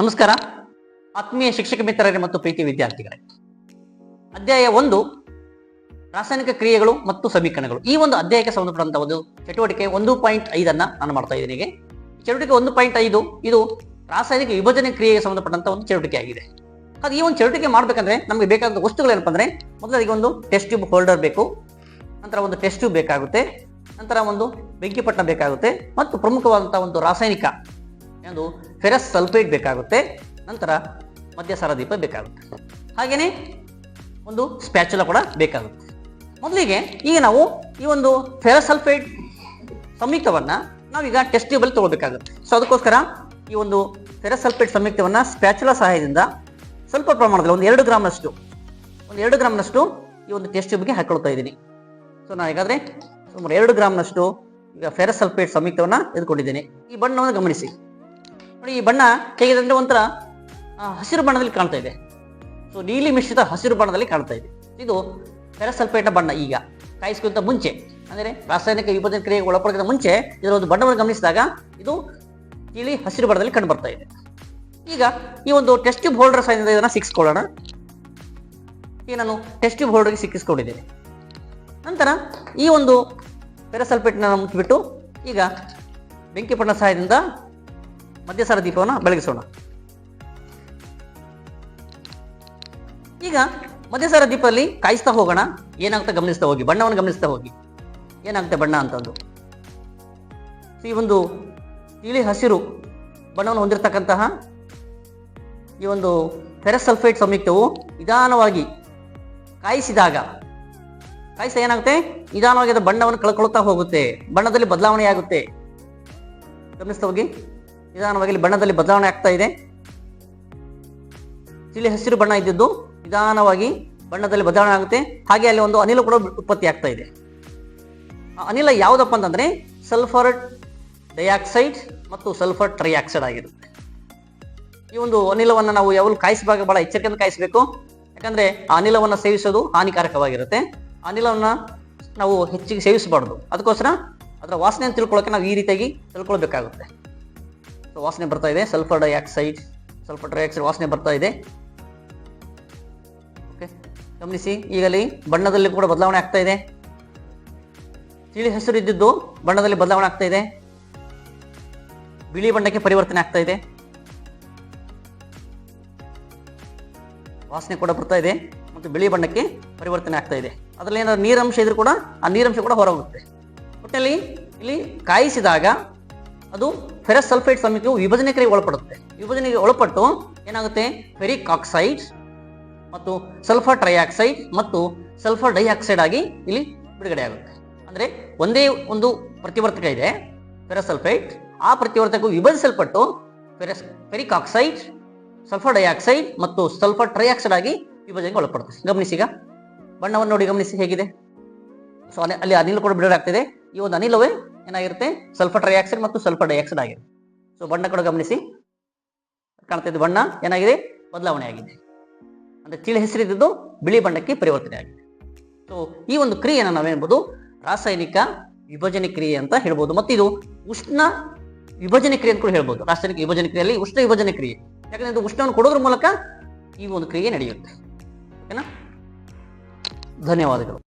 ನಮಸ್ಕಾರ. ಆತ್ಮೀಯ ಶಿಕ್ಷಕ ಮಿತ್ರರೇ ಮತ್ತು ಪ್ರೀತಿ ವಿದ್ಯಾರ್ಥಿಗಳೇ. ಅಧ್ಯಾಯ ಒಂದು, ರಾಸಾಯನಿಕ ಕ್ರಿಯೆಗಳು ಮತ್ತು ಸಮೀಕರಣಗಳು. ಈ ಒಂದು ಅಧ್ಯಾಯಕ್ಕೆ ಸಂಬಂಧಪಟ್ಟಂತಹ ಒಂದು ಚಟುವಟಿಕೆ ಒಂದು ಪಾಯಿಂಟ್ ಐದನ್ನ ನಾನು ಮಾಡ್ತಾ ಇದ್ದೀನಿ. ಚಟುವಟಿಕೆ ಒಂದು ಪಾಯಿಂಟ್ ಐದು, ಇದು ರಾಸಾಯನಿಕ ವಿಭಜನೆ ಕ್ರಿಯೆಗೆ ಸಂಬಂಧಪಟ್ಟಂತಹ ಒಂದು ಚಟುವಟಿಕೆ ಆಗಿದೆ. ಅದು ಈ ಒಂದು ಚಟುವಟಿಕೆ ಮಾಡ್ಬೇಕಂದ್ರೆ ನಮಗೆ ಬೇಕಾದ ವಸ್ತುಗಳು ಏನಪ್ಪ ಅಂದ್ರೆ ಮೊದಲಿಗೆ ಒಂದು ಟೆಸ್ಟ್ ಟ್ಯೂಬ್ ಹೋಲ್ಡರ್ ಬೇಕು, ನಂತರ ಒಂದು ಟೆಸ್ಟ್ ಟ್ಯೂಬ್ ಬೇಕಾಗುತ್ತೆ, ನಂತರ ಒಂದು ಬೆಂಕಿಪಟ್ಟಣ ಬೇಕಾಗುತ್ತೆ, ಮತ್ತು ಪ್ರಮುಖವಾದಂತಹ ಒಂದು ರಾಸಾಯನಿಕ ಒಂದು ಫೆರಸ್ ಸಲ್ಫೇಟ್ ಬೇಕಾಗುತ್ತೆ, ನಂತರ ಮದ್ಯಸಾರ ದೀಪ ಬೇಕಾಗುತ್ತೆ. ಹಾಗೆಯೇ ಒಂದು ಸ್ಪ್ಯಾಚುಲ ಕೂಡ ಬೇಕಾಗುತ್ತೆ. ಮೊದಲಿಗೆ ಈಗ ನಾವು ಈ ಒಂದು ಫೆರಸ್ ಸಲ್ಫೇಟ್ ಸಂಯುಕ್ತವನ್ನು ನಾವೀಗ ಟೆಸ್ಟ್ ಟ್ಯೂಬಲ್ಲಿ ತಗೋಬೇಕಾಗುತ್ತೆ. ಸೊ ಅದಕ್ಕೋಸ್ಕರ ಈ ಒಂದು ಫೆರಸ್ ಸಲ್ಫೇಟ್ ಸಂಯುಕ್ತವನ್ನು ಸ್ಪ್ಯಾಚುಲ ಸಹಾಯದಿಂದ ಸ್ವಲ್ಪ ಪ್ರಮಾಣದಲ್ಲಿ ಒಂದು ಎರಡು ಗ್ರಾಮ್ನಷ್ಟು, ಒಂದು ಎರಡು ಗ್ರಾಮ್ನಷ್ಟು ಈ ಒಂದು ಟೆಸ್ಟ್ ಟ್ಯೂಬ್ಗೆ ಹಾಕೊಳ್ತಾ ಇದ್ದೀನಿ. ಸೊ ನಾನು ಹೇಗಾದರೆ ಸುಮಾರು ಎರಡು ಗ್ರಾಮ್ನಷ್ಟು ಈಗ ಫೆರಸ್ ಸಲ್ಫೇಟ್ ಸಂಯುಕ್ತವನ್ನು ಎದ್ಕೊಂಡಿದ್ದೀನಿ. ಈ ಬಣ್ಣವನ್ನು ಗಮನಿಸಿ. ನೋಡಿ, ಈ ಬಣ್ಣ ಹೇಗಿದೆ ಅಂದ್ರೆ ಒಂಥರ ಹಸಿರು ಬಣ್ಣದಲ್ಲಿ ಕಾಣ್ತಾ ಇದೆ. ಸೊ ನೀಲಿ ಮಿಶ್ರಿತ ಹಸಿರು ಬಣ್ಣದಲ್ಲಿ ಕಾಣ್ತಾ ಇದೆ. ಇದು ಫೆರಸಲ್ಫೇಟ್ನ ಬಣ್ಣ ಈಗ. ಕಾಯಿಸ್ಕೊಂತ ಮುಂಚೆ, ಅಂದರೆ ರಾಸಾಯನಿಕ ವಿಭಜನೆ ಕ್ರಿಯೆಗೆ ಒಳಪಡೋದಕ್ಕಿಂತ ಮುಂಚೆ, ಇದರ ಒಂದು ಬಣ್ಣವನ್ನು ಗಮನಿಸಿದಾಗ ಇದು ನೀಲಿ ಹಸಿರು ಬಣ್ಣದಲ್ಲಿ ಕಂಡು ಬರ್ತಾ ಇದೆ. ಈಗ ಈ ಒಂದು ಟೆಸ್ಟ್ ಟ್ಯೂಬ್ ಹೋಲ್ಡರ್ ಸಹಾಯದಿಂದ ಇದನ್ನ ಸಿಕ್ಸ್ಕೊಳ್ಳೋಣ. ಈಗ ನಾನು ಟೆಸ್ಟ್ ಟ್ಯೂಬ್ ಹೋಲ್ಡರ್ಗೆ ಸಿಕ್ಕಿಸ್ಕೊಂಡಿದ್ದೇನೆ. ನಂತರ ಈ ಒಂದು ಫೆರಸಲ್ಫೇಟ್ನ ಮುಚ್ಚಿಬಿಟ್ಟು, ಈಗ ಬೆಂಕಿ ಬಣ್ಣ ಸಹಾಯದಿಂದ ಮಧ್ಯಸಾರ ದೀಪವನ್ನು ಬೆಳಗಿಸೋಣ. ಈಗ ಮಧ್ಯಸಾರ ದೀಪದಲ್ಲಿ ಕಾಯಿಸ್ತಾ ಹೋಗೋಣ. ಏನಾಗುತ್ತೆ ಗಮನಿಸ್ತಾ ಹೋಗಿ, ಬಣ್ಣವನ್ನು ಗಮನಿಸ್ತಾ ಹೋಗಿ. ಏನಾಗುತ್ತೆ ಬಣ್ಣ ಅಂತಂದು? ಈ ಒಂದು ತಿಳಿ ಹಸಿರು ಬಣ್ಣವನ್ನು ಹೊಂದಿರತಕ್ಕಂತಹ ಈ ಒಂದು ಫೆರಸ್ ಸಲ್ಫೇಟ್ ಸಂಯುಕ್ತವು ನಿಧಾನವಾಗಿ ಕಾಯಿಸಿದಾಗ ಕಾಯಿಸ ಏನಾಗುತ್ತೆ? ನಿಧಾನವಾಗಿ ಅದು ಬಣ್ಣವನ್ನು ಕಳ್ಕೊಳ್ತಾ ಹೋಗುತ್ತೆ. ಬಣ್ಣದಲ್ಲಿ ಬದಲಾವಣೆ ಆಗುತ್ತೆ. ಗಮನಿಸ್ತಾ ಹೋಗಿ. ನಿಧಾನವಾಗಿ ಇಲ್ಲಿ ಬಣ್ಣದಲ್ಲಿ ಬದಲಾವಣೆ ಆಗ್ತಾ ಇದೆ. ತಿಳಿ ಹಸಿರು ಬಣ್ಣ ಇದ್ದಿದ್ದು ನಿಧಾನವಾಗಿ ಬಣ್ಣದಲ್ಲಿ ಬದಲಾವಣೆ ಆಗುತ್ತೆ. ಹಾಗೆ ಅಲ್ಲಿ ಒಂದು ಅನಿಲ ಕೂಡ ಉತ್ಪತ್ತಿ ಆಗ್ತಾ ಇದೆ. ಆ ಅನಿಲ ಯಾವುದಪ್ಪ ಅಂತಂದ್ರೆ ಸಲ್ಫರ್ ಡೈಆಕ್ಸೈಡ್ ಮತ್ತು ಸಲ್ಫರ್ ಟ್ರೈಆಕ್ಸೈಡ್ ಆಗಿರುತ್ತೆ. ಈ ಒಂದು ಅನಿಲವನ್ನು ನಾವು ಯಾವಾಗಲೂ ಕಾಯಿಸುವಾಗ ಬಹಳ ಎಚ್ಚರಿಕೆಯಿಂದ ಕಾಯಿಸಬೇಕು. ಯಾಕಂದ್ರೆ ಆ ಅನಿಲವನ್ನು ಸೇವಿಸೋದು ಹಾನಿಕಾರಕವಾಗಿರುತ್ತೆ. ಅನಿಲವನ್ನು ನಾವು ಹೆಚ್ಚಿಗೆ ಸೇವಿಸಬಾರ್ದು. ಅದಕ್ಕೋಸ್ಕರ ಅದರ ವಾಸನೆಯನ್ನು ತಿಳ್ಕೊಳ್ಳೋಕೆ ನಾವು ಈ ರೀತಿಯಾಗಿ ತಿಳ್ಕೊಳ್ಬೇಕಾಗುತ್ತೆ. ವಾಸನೆ ಬರ್ತಾ ಇದೆ. ಸಲ್ಫರ್ ಡೈಆಕ್ಸೈಡ್ ಸಲ್ಫರ್ ಡೈಆಕ್ಸೈಡ್ ವಾಸನೆ ಬರ್ತಾ ಇದೆ. ಓಕೆ ಗಮನಿಸಿ, ಈಗಲ್ಲಿ ಬಣ್ಣದಲ್ಲಿ ಕೂಡ ಬದಲಾವಣೆ ಆಗ್ತಾ ಇದೆ. ತಿಳಿ ಹೆಸರು ಇದ್ದಿದ್ದು ಬಣ್ಣದಲ್ಲಿ ಬದಲಾವಣೆ ಆಗ್ತಾ ಇದೆ. ಬಿಳಿ ಬಣ್ಣಕ್ಕೆ ಪರಿವರ್ತನೆ ಆಗ್ತಾ ಇದೆ. ವಾಸನೆ ಕೂಡ ಬರ್ತಾ ಇದೆ ಮತ್ತು ಬಿಳಿ ಬಣ್ಣಕ್ಕೆ ಪರಿವರ್ತನೆ ಆಗ್ತಾ ಇದೆ. ಅದರಲ್ಲಿ ಏನಾದ್ರು ನೀರಂಶ ಇದ್ರೂ ಕೂಡ ಆ ನೀರಂಶ ಕೂಡ ಹೊರಹೋಗುತ್ತೆ. ಒಟ್ಟಿನಲ್ಲಿ ಇಲ್ಲಿ ಕಾಯಿಸಿದಾಗ ಅದು ಫೆರಸ್ ಸಂಯುಕ್ತವು ವಿಭಜನೆ ಕ್ರಿಯೆಗೆ ಒಳಪಡುತ್ತೆ. ವಿಭಜನೆಗೆ ಒಳಪಟ್ಟು ಏನಾಗುತ್ತೆ? ಫೆರಿಕ್ ಆಕ್ಸೈಡ್ ಮತ್ತು ಸಲ್ಫರ್ ಟ್ರೈಆಕ್ಸೈಡ್ ಮತ್ತು ಸಲ್ಫರ್ ಡೈಆಕ್ಸೈಡ್ ಆಗಿ ಇಲ್ಲಿ ಬಿಡುಗಡೆ ಆಗುತ್ತೆ. ಅಂದರೆ ಒಂದೇ ಒಂದು ಪ್ರತಿವರ್ತಕ ಇದೆ ಫೆರಸ್ ಸಲ್ಫೇಟ್ ಆ ಪ್ರತಿವರ್ತಕವು ವಿಭಜಿಸಲ್ಪಟ್ಟು ferrous ferric oxide sulphur dioxide ಮತ್ತು ಸಲ್ಫರ್ ಟ್ರೈಆಕ್ಸೈಡ್ ಆಗಿ ವಿಭಜನೆಗೆ ಒಳಪಡುತ್ತೆ. ಗಮನಿಸಿ ಈಗ. ಬಣ್ಣವನ್ನು ನೋಡಿ ಗಮನಿಸಿ ಹೇಗಿದೆ. ಸೊ ಅಲ್ಲಿ ಅನಿಲ ಕೂಡ ಬಿಡುಗಡೆ ಆಗ್ತಿದೆ. ಈ ಒಂದು ಅನಿಲವೇ ಏನಾಗಿರುತ್ತೆ? ಸಲ್ಫರ್ ಟ್ರೈಆಕ್ಸೈಡ್ ಮತ್ತು ಸಲ್ಫರ್ ಡೈಆಕ್ಸೈಡ್ ಆಗಿದೆ. ಸೊ ಬಣ್ಣ ಕೂಡ ಗಮನಿಸಿ. ಕಾಣ್ತಾ ಇದ್ದ ಬಣ್ಣ. ಏನಾಗಿದೆ? ಬದಲಾವಣೆ ಆಗಿದೆ. ಅಂದ್ರೆ ತಿಳಿ ಹೆಸರಿದ್ದು ಬಿಳಿ ಬಣ್ಣಕ್ಕೆ ಪರಿವರ್ತನೆ ಆಗಿದೆ. ಸೊ ಈ ಒಂದು ಕ್ರಿಯೆಯನ್ನು ನಾವೇನ್ಬೋದು? ರಾಸಾಯನಿಕ ವಿಭಜನೆ ಕ್ರಿಯೆ ಅಂತ ಹೇಳ್ಬೋದು. ಮತ್ತು ಇದು ಉಷ್ಣ ವಿಭಜನೆ ಕ್ರಿಯೆ ಅಂತ ಕೂಡ ಹೇಳ್ಬೋದು. ರಾಸಾಯನಿಕ ವಿಭಜನೆ ಕ್ರಿಯೆಯಲ್ಲಿ ಉಷ್ಣ ವಿಭಜನೆ ಕ್ರಿಯೆ. ಯಾಕಂದ್ರೆ ಇದು ಉಷ್ಣವನ್ನು ಕೊಡೋದ್ರ ಮೂಲಕ ಈ ಒಂದು ಕ್ರಿಯೆ ನಡೆಯುತ್ತೆ. ಓಕೆನಾ? ಧನ್ಯವಾದಗಳು.